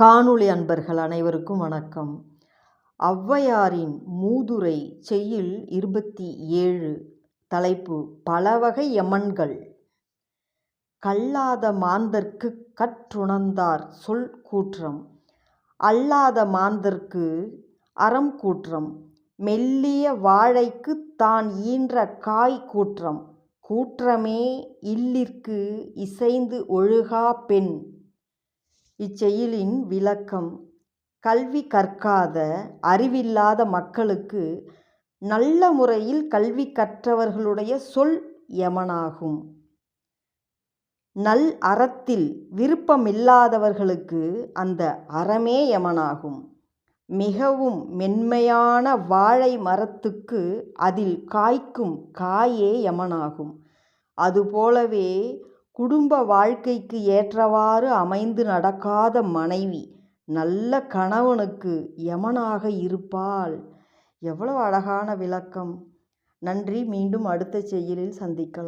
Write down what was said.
காணொளி அன்பர்கள் அனைவருக்கும் வணக்கம். ஔவையாரின் மூதுரை செய்யுள் இருபத்தி ஏழு தலைப்பு பலவகை யமன்கள். கல்லாத மாந்தர்க்குக் கற்றுணர்ந்தார் சொல் கூற்றம். அல்லாத மாந்தர்க்கு அறம் கூற்றம். மெல்லிய வாழைக்குத் தான் ஈன்ற காய் கூற்றம். கூற்றமே இல்லிற்கு இசைந்து ஒழுகாப் பெண். இச்செயலின் விளக்கம் கல்வி கற்காத அறிவில்லாத மக்களுக்கு நல்ல முறையில் கல்வி கற்றவர்களுடைய சொல் யமனாகும். நல் அறத்தில் விருப்பமில்லாதவர்களுக்கு அந்த அறமே யமனாகும். மிகவும் மென்மையான வாழை மரத்துக்கு அதில் காய்க்கும் காயே யமனாகும். அதுபோலவே குடும்ப வாழ்க்கைக்கு ஏற்றவாறு அமைந்து நடக்காத மனைவி நல்ல கணவனுக்கு யமனாக இருப்பாள். எவ்வளவு அழகான விளக்கம். நன்றி. மீண்டும் அடுத்த செய்யுளில் சந்திக்கலாம்.